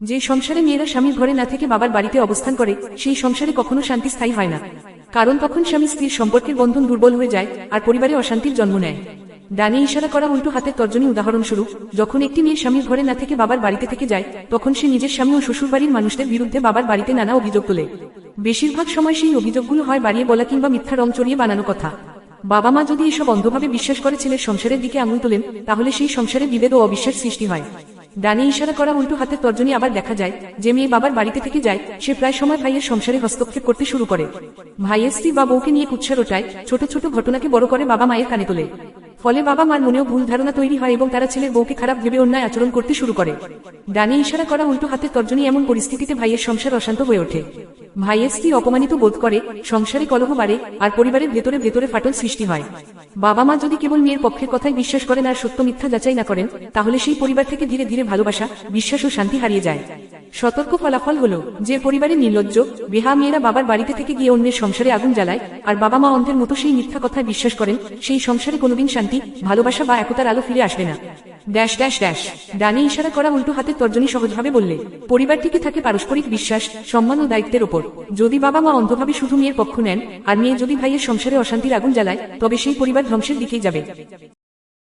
যে সংসারে মেয়েরা স্বামীর ঘরে না থেকে বাবার বাড়িতে অবস্থান করে, সেই সংসারে কখনো শান্তি স্থায়ী হয় না। কারণ তখন স্বামী স্ত্রীর সম্পর্কের বন্ধন দুর্বল হয়ে যায় আর পরিবারে অশান্তির জন্ম নেয়। ডানে ইশারা করা উল্টো হাতের তর্জনী উদাহরণস্বরূপ, যখন একটি মেয়ে স্বামীর ঘরে না থেকে বাবার বাড়িতে থেকে যায়, তখন সে নিজের স্বামী ও শ্বশুরবাড়ির মানুষদের বিরুদ্ধে বাবার বাড়িতে নানা অভিযোগ তোলে। বেশিরভাগ সময় সেই অভিযোগগুলো হয় বাড়িয়ে বলা কিংবা মিথ্যা রং চড়িয়ে বানানো কথা। বাবা মা যদি এসব অন্ধভাবে বিশ্বাস করে ছেলের সংসারের দিকে আঙুল তোলেন, তাহলে সেই সংসারে বিভেদ ও অবিশ্বাস সৃষ্টি হয়। ডানে ইশারা করা উল্টো হাতের তর্জনী আবার দেখা যায়, যে মেয়ে বাবার বাড়িতে থেকে যায়, সে প্রায় সময় ভাইয়ের সংসারে হস্তক্ষেপ করতে শুরু করে। ভাইয়ের স্ত্রী বা বউকে নিয়ে কুৎসা রোটায়, ছোট ছোট ঘটনাকে বড় করে বাবা মায়ের কানে তোলে। ফলে বাবা মার মনেও ভুল ধারণা তৈরি হয় এবং তারা ছেলের বউকে খারাপ ভেবে অন্যায় আচরণ করতে শুরু করে। ডানে ইশারা করা উল্টো হাতের তর্জনী এমন পরিস্থিতিতে ভাইয়ের সংসার অশান্ত হয়ে ওঠে। ভাইয়ের স্ত্রী অপমানিত বোধ করে, সংসারে কলহ বাড়ে আর পরিবারের ভেতরে ভেতরে ফাটল সৃষ্টি হয়। বাবা মা যদি কেবল মেয়ের পক্ষের কথাই বিশ্বাস করেন আর সত্য মিথ্যা যাচাই না করেন, তাহলে সেই পরিবার থেকে ধীরে ধীরে ভালোবাসা, বিশ্বাস ও শান্তি হারিয়ে যায়। সতর্ক ফলাফল হলো, যে পরিবারে নির্লজ্জ, বেহা মেয়েরা বাবার বাড়িতে থেকে গিয়ে অন্যের সংসারে আগুন জ্বালায়, আর বাবা মা অন্ধের মতো সেই মিথ্যা কথায় বিশ্বাস করেন, সেই সংসারে কোনোদিন শান্তি, ভালোবাসা বা একতার আলো ফিরে আসবে না। Dash dash dash. ডানে ইশারা করা উল্টো হাতের তর্জনী সহজভাবে বললে পরিবার টিকে থাকে পারস্পরিক বিশ্বাস, সম্মান ও দায়িত্বের ওপর। যদি বাবা মা অন্ধভাবে শুধু মেয়ের পক্ষ নেন, আর মেয়ে যদি ভাইয়ের সংসারে অশান্তির আগুন জ্বালায়, তবে সেই পরিবার ধ্বংসের দিকেই যাবে।